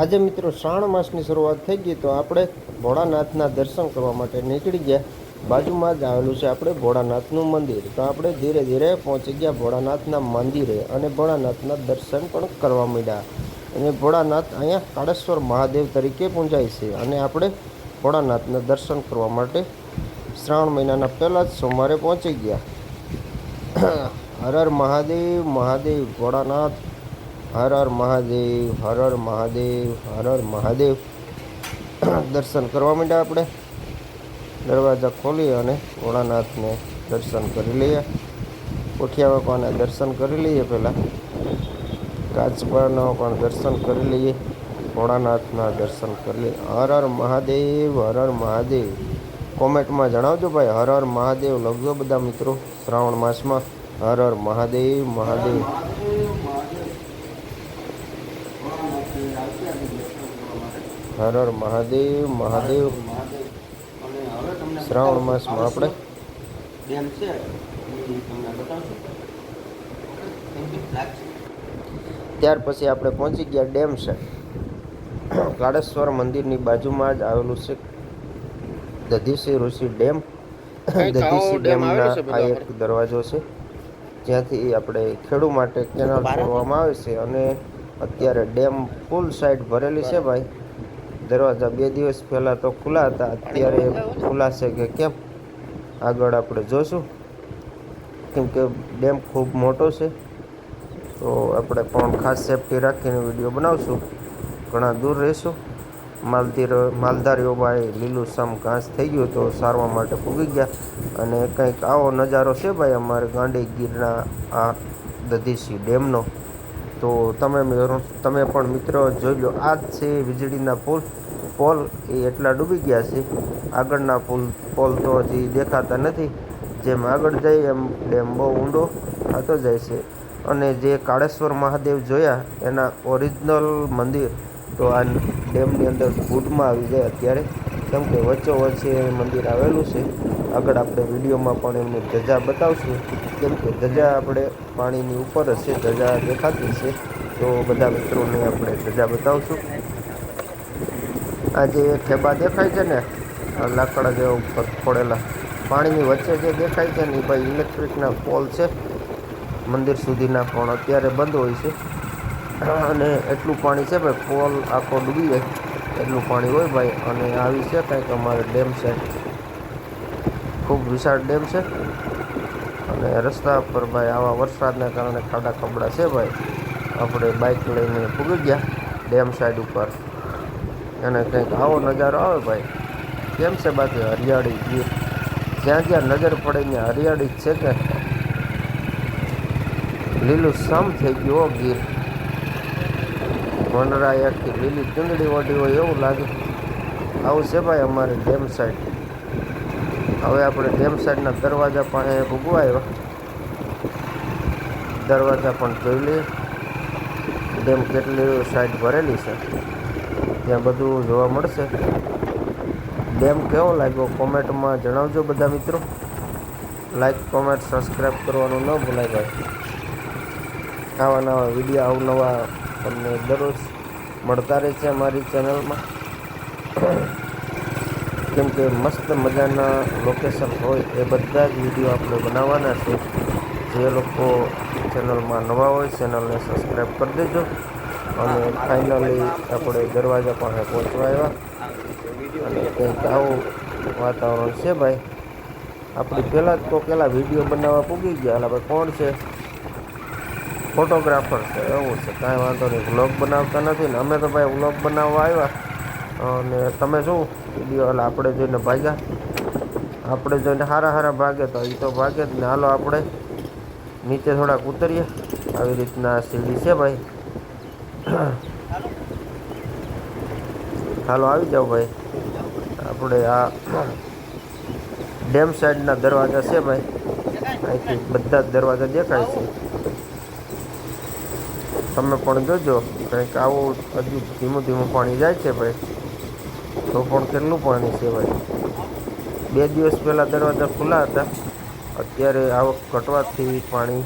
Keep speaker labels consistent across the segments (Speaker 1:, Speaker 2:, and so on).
Speaker 1: આજે મિત્રો શ્રાવણ માસની શરૂઆત થઈ ગઈ તો આપણે ભોળાનાથના દર્શન કરવા માટે નીકળી ગયા. બાજુમાં જ આવેલું છે આપણે ભોળાનાથનું મંદિર. તો આપણે ધીરે ધીરે પહોંચી ગયા ભોળાનાથના મંદિરે અને ભોળાનાથના દર્શન પણ કરવા માંડ્યા. અને ભોળાનાથ અહીંયા કાળેશ્વર મહાદેવ તરીકે પૂંજાય છે અને આપણે ભોળાનાથના દર્શન કરવા માટે શ્રાવણ મહિનાના પહેલાં જ સોમવારે પહોંચી ગયા. હર હર મહાદેવ મહાદેવ, ભોળાનાથ હર હર મહાદેવ, હર હર મહાદેવ, હર હર મહાદેવ. દર્શન કરવા માંડ્યા આપણે. દરવાજા ખોલી અને ભોળાનાથને દર્શન કરી લઈએ. કોઠિયા બાપાના દર્શન કરી લઈએ પહેલાં? કાચબાના પણ દર્શન કરી લઈએ. ભોળાનાથના દર્શન કરી લઈએ. હર હર મહાદેવ, હર હર મહાદેવ. કોમેન્ટમાં જણાવજો ભાઈ, હર હર મહાદેવ લખજો બધા મિત્રો શ્રાવણ માસમાં. હર હર મહાદેવ મહાદેવ. હર હર મહાદેવ મહાદેવ. શ્રાવણ માસમાં આપણે?
Speaker 2: ડેમ છે. તમને બતાવશું.
Speaker 1: ત્યાર પછી આપણે પહોંચી ગયા ડેમ છે. કાળેશ્વર મંદિરની બાજુમાં જ આવેલું છે. દધીસી ઋષિ ડેમ. દધીસી ડેમના આ એક દરવાજો છે. જ્યાંથી આપણે ખેડૂ માટે કેનાલ
Speaker 2: બહાર
Speaker 1: આવે છે અને અત્યારે ડેમ ફૂલ સાઈડ ભરેલી છે ભાઈ. દરવાજા બે દિવસ પહેલાં તો ખુલ્લા હતા, અત્યારે ખુલ્લા છે કે કેમ? આગળ આપણે જોશું. કેમકે ડેમ ખૂબ મોટો છે. તો આપણે પણ ખાસ સેફટી રાખીને વીડિયો બનાવશું. ઘણા દૂર રહીશું. માલધીર માલધારીઓ ભાઈ લીલુંછમ ઘાસ થઈ ગયું તો સારવા માટે પૂગી ગયા. અને કંઈક આવો નજારો છે ભાઈ અમારે ગાંડી ગીરના આ દધીસી ડેમનો. તો તમે તમે પણ મિત્રો જોઈ લો, આ જ છે વીજળીના પુલ. પોલ એ એટલા ડૂબી ગયા છે. આગળના પુલ પોલ તો હજી દેખાતા નથી. જેમ આગળ જાય એમ ડેમ બહુ ઊંડો થતો જાય છે. અને જે કાળેશ્વર મહાદેવ જોયા, એના ઓરિજિનલ મંદિર. તો આ ડેમની અંદર ફૂટમાં આવી જાય અત્યારે. કેમ કે વચ્ચો મંદિર આવેલું છે. આગળ આપણે વિડીયોમાં પણ એમની ધજા બતાવશું. કેમ કે ધજા આપણે પાણીની ઉપર જ છે, ધજા દેખાતી છે. તો બધા મિત્રોને આપણે ધજા બતાવશું. આ જે ઠેબા દેખાય છે ને? લાકડા જેવા ઉપર ફોડેલા પાણીની વચ્ચે જે દેખાય છે ને, એ ભાઈ ઇલેક્ટ્રિકના પોલ છે. મંદિર સુધીના પણ અત્યારે બંધ હોય છે. અને એટલું પાણી છે ભાઈ, પોલ આખો ડૂબી જાય. એટલું પાણી હોય ભાઈ, અને આવી છે કંઈક અમારે ડેમ છે. ખૂબ વિશાળ ડેમ છે. અને રસ્તા પર ભાઈ આવા વરસાદના કારણે ખાડા ખબડા છે ભાઈ. આપણે બાઇક લઈને પૂગી ગયા ડેમ સાઈડ ઉપર. અને કંઈક આવો નજારો આવે ભાઈ. કેમ છે બાકી હરિયાળી? ગીર જ્યાં જ્યાં નજર પડે ત્યાં હરિયાળી જ છે કે? લીલું સમ થઈ ગયું ગીર. વનરાય આખી લીલી ચૂંદડી ઓઢી હોય એવું લાગે. આવું છે ભાઈ અમારે ડેમ સાઈડ હવે આપણે ડેમ સાઈડના દરવાજા પાસે ભૂગવા આવ્યા. દરવાજા પણ જોઈ લઈએ. ડેમ કેટલી સાઈડ ભરેલી છે. ત્યાં બધું જોવા મળશે. ડેમ કેવો લાગ્યો કોમેન્ટમાં જણાવજો બધા મિત્રો. લાઈક કોમેન્ટ સબસ્ક્રાઈબ કરવાનું ન ભૂલાય ભાઈ. આવા નવા વીડિયો અવનવા તમને દરરોજ મળતા રહે છે અમારી ચેનલમાં. કેમ કે મસ્ત મજાના લોકેશન હોય એ બધા જ વીડિયો આપણે બનાવવાના છે. જે લોકો ચેનલમાં નવા હોય ચેનલને સબસ્ક્રાઈબ કરી દેજો. અને ફાઇનલી આપણે દરવાજા પાસે પહોંચવા આવ્યા. અને કંઈક આવું વાતાવરણ છે ભાઈ. આપણે પહેલાં તો પેલા વીડિયો બનાવવા પૂગી ગયા એટલે ભાઈ કોણ છે? ફોટોગ્રાફર છે, એવું છે. કાંઈ વાંધો નહીં. વ્લોગ બનાવતા નથી ને અમે તો ભાઈ વ્લોગ બનાવવા આવ્યા. અને તમે શું વીડિયો એટલે આપણે જોઈને ભાગ્યા. આપણે જોઈને સારા હારા ભાગે તો એ તો ભાગે જ ને. હાલો આપણે નીચે થોડાક ઉતરીએ. આવી રીતના સીડી છે ભાઈ. હાલો આવી જાઓ ભાઈ. આપણે આ ડેમ સાઈડના દરવાજા છે ભાઈ. અહીંથી બધા જ દરવાજા દેખાય છે. તમે પણ જોજો. કંઈક આવું હજુ ધીમું ધીમું પાણી જાય છે ભાઈ. તો પણ કેટલું પાણી છે ભાઈ? બે દિવસ પહેલાં દરવાજા ખુલ્લા હતા. અત્યારે આવક ઘટવાથી પાણી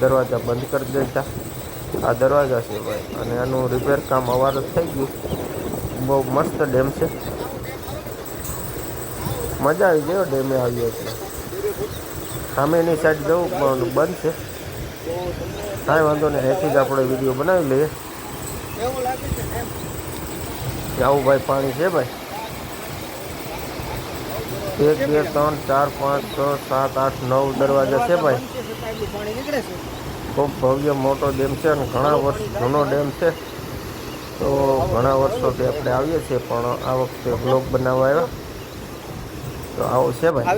Speaker 1: દરવાજા બંધ કરી દેતા આ દરવાજા છે ભાઈ. અને આનું રિપેર કામ અવાર થઈ ગયું. બહુ મસ્ત ડેમ છે. મજા આવી ગયો ડેમે આવ્યો એટલે. સામેની સાઈડ જવું પણ બંધ છે. કાંઈ વાંધો નહીં, અહીંથી જ આપણે વીડિયો બનાવી લઈએ. આવું ભાઈ પાણી છે ભાઈ? એક, બે, ત્રણ, ચાર, પાંચ, છ, સાત, આઠ, નવ દરવાજા છે ભાઈ. ખૂબ ભવ્ય મોટો ડેમ છે અને ઘણા વર્ષ જૂનો ડેમ છે. તો ઘણા વર્ષોથી આપણે આવીએ છીએ, પણ આ વખતે બ્લોગ બનાવવા આવ્યા. તો આવો છે ભાઈ.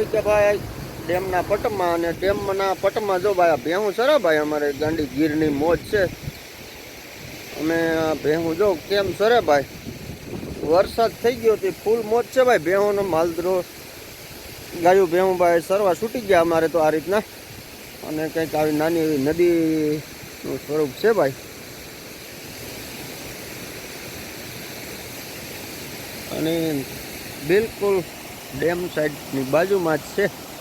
Speaker 2: ડેમના પટમાં અને ડેમના પટમાં જો ભાઈ ભેહું સરા ભાઈ અમારે ગાંડી ગીરની મોજ છે. અમે ભેહું જો કેમ સરે ભાઈ? વરસાદ થઈ ગયો તે ફૂલ મોજ છે ભાઈ ભેહુંનો માલદરો. ગાયું ભેહું ભાઈ સરવા છૂટી ગયા અમારે તો આ રીતના. અને કંઈક આવી નાની એવી નદીનું સ્વરૂપ છે ભાઈ. અને બિલકુલ ડેમ સાઈડની બાજુમાં જ છે.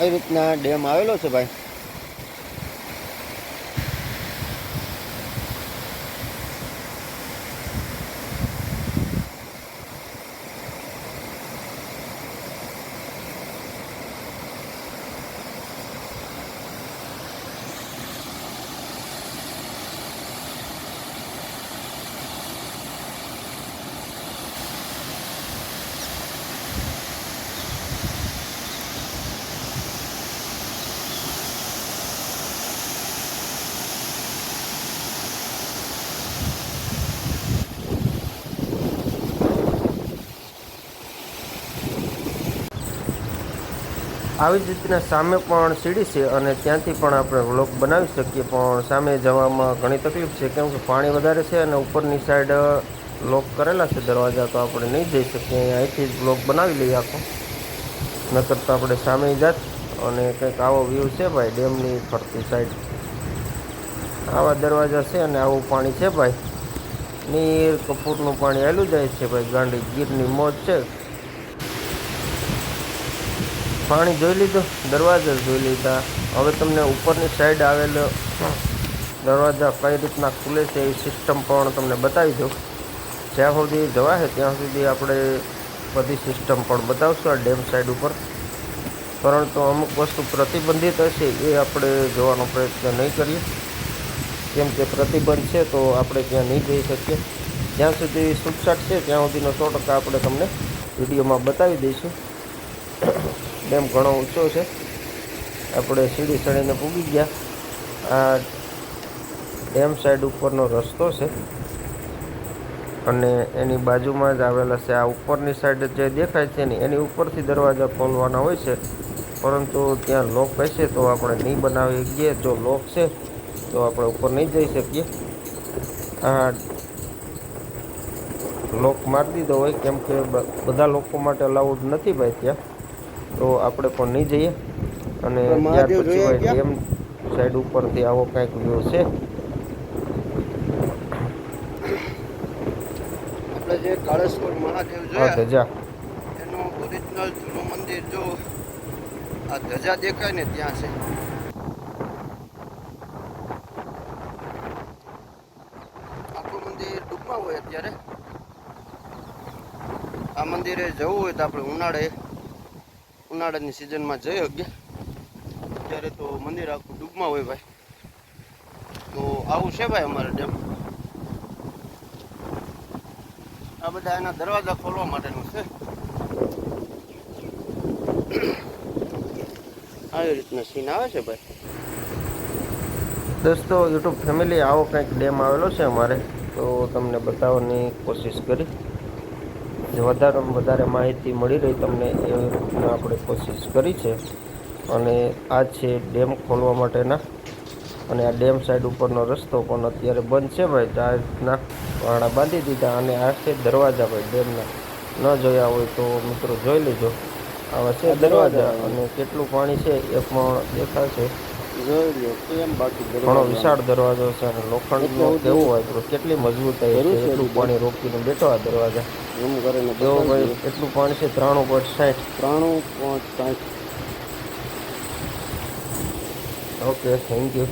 Speaker 2: આવી રીતના ડેમ આવેલો છે ભાઈ?
Speaker 1: આવી જ રીતના સામે પણ સીડી છે અને ત્યાંથી પણ આપણે વ્લોગ બનાવી શકીએ, પણ સામે જવામાં ઘણી તકલીફ છે, કેમ કે પાણી વધારે છે અને ઉપરની સાઈડ લોક કરેલા છે દરવાજા, તો આપણે નહીં જઈ શકીએ. અહીંથી જ વ્લોગ બનાવી લઈએ આખો. નકર તો આપણે સામે જાત અને કંઈક આવો વ્યૂ છે ભાઈ, ડેમની ફરતી સાઈડ આવા દરવાજા છે અને આવું પાણી છે ભાઈ. નીર કપૂરનું પાણી હેલું જાય છે ભાઈ, ગાંડી ગીરની મોજ છે. પાણી જોઈ લીધું, દરવાજા જોઈ લીધા. હવે તમને ઉપરની સાઈડ આવેલ દરવાજા કઈ રીતના ખુલે છે એ સિસ્ટમ પણ તમને બતાવી દઉં. જ્યાં સુધી જવા છે ત્યાં સુધી આપણે બધી સિસ્ટમ પણ બતાવશું આ ડેમ સાઈડ ઉપર. પરંતુ અમુક વસ્તુ પ્રતિબંધિત હશે એ આપણે જોવાનો પ્રયત્ન નહીં કરીએ. કેમ કે પ્રતિબંધ છે તો આપણે ત્યાં નહીં જઈ શકીએ. જ્યાં સુધી છૂટછાટ છે ત્યાં સુધીનો સો ટકા આપણે તમને વિડીયોમાં બતાવી દઈશું. ડેમ ઘણો ઊંચો છે. આપણે સીડી ચડીને પૂગી ગયા. આ ડેમ સાઈડ ઉપરનો રસ્તો છે. અને એની બાજુમાં જ આવેલા છે. આ ઉપરની સાઈડ જે દેખાય છે ને, એની ઉપરથી દરવાજા ખોલવાના હોય છે. પરંતુ ત્યાં લોક હશે તો આપણે નહીં બનાવી શકીએ. જો લોક છે, તો આપણે ઉપર નહીં જઈ શકીએ. આ લોક મારી દીધો હોય, કેમ કે બધા લોકો માટે અલાઉડ નથી ભાઈ ત્યાં. તો આપણે પણ નહીં જઈએ. અને ત્યાર પછી
Speaker 2: હોય
Speaker 1: ડેમ સાઈડ ઉપરથી આવો કંઈક વ્યૂ છે.
Speaker 2: આપણે જે કાળેશ્વર મહાદેવ જોયા
Speaker 1: ધજા.
Speaker 2: એનું ઓરિજિનલ જૂનું મંદિર જો આ ધજા દેખાય ને ત્યાં છે. આપણું મંદિર ડૂબમાં હોય અત્યારે. આ મંદિરે જવું હોય તો આપણે ઉનાળે ઉનાળાની સિઝનમાં જઈ શકીએ. અત્યારે તો મંદિર આખું ડૂબમાં હોય ભાઈ. તો આવું છે ભાઈ અમારે ડેમ. આ બધા એના દરવાજા ખોલવા માટેનું છે. આવી રીતના સીન આવે છે ભાઈ.
Speaker 1: દોસ્તો યુટ્યુબ ફેમિલી આવો કંઈક ડેમ આવેલો છે અમારે. તો તમને બતાવવાની કોશિશ કરી. જે વધારેમાં વધારે માહિતી મળી રહી તમને એ રીતના આપણે કોશિશ કરી છે. અને આ છે ડેમ ખોલવા માટેના. અને આ ડેમ સાઈડ ઉપરનો રસ્તો પણ અત્યારે બંધ છે ભાઈ. તો આ રીતના વાડા બાંધી દીધા અને આ છે દરવાજા ભાઈ ડેમના. ન જોયા હોય તો મિત્રો જોઈ લેજો. આવા છે
Speaker 2: દરવાજા.
Speaker 1: અને કેટલું પાણી છે એ પણ દેખાશે. ઘણો વિશાળ દરવાજો છે અને લોખંડનો કેવું હોય તો કેટલી મજબૂતાઈ છે એટલું પાણી રોકીને બેઠો આ દરવાજા.
Speaker 2: એમ કરીને
Speaker 1: જો ભાઈ એટલું પાણી છે ત્રાણું પોઈન્ટ સાઠ.
Speaker 2: ત્રાણું પાંચ સાઠ.
Speaker 1: Okay thank you